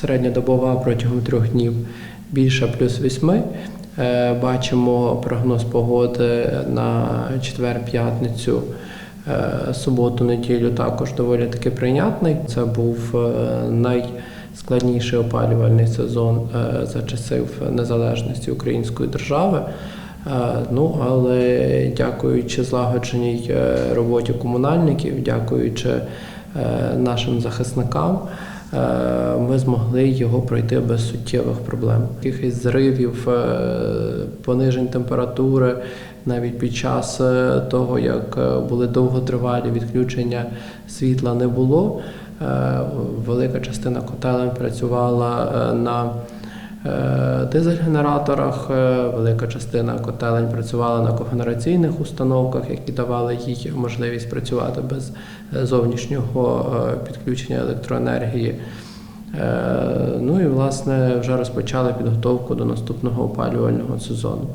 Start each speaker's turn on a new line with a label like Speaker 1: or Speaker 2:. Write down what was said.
Speaker 1: Середньодобова протягом трьох днів більше плюс 8. Е, Бачимо прогноз погоди на четвер-п'ятницю, е, суботу, неділю також доволі таки прийнятний. Це був е, найскладніший опалювальний сезон за часів незалежності української держави. Ну, але дякуючи злагодженій роботі комунальників, дякуючи нашим захисникам, ми змогли його пройти без суттєвих проблем. Якихось зривів, е, понижень температури навіть під час е, того, як е, були довготривалі відключення світла, не було. Е, Велика частина котелень працювала е, на е, дизель-генераторах, е, велика частина котелень працювала на когенераційних установках, які давали їй можливість працювати без е, зовнішнього е, підключення електроенергії. Е, Ну і власне вже розпочали підготовку до наступного опалювального сезону.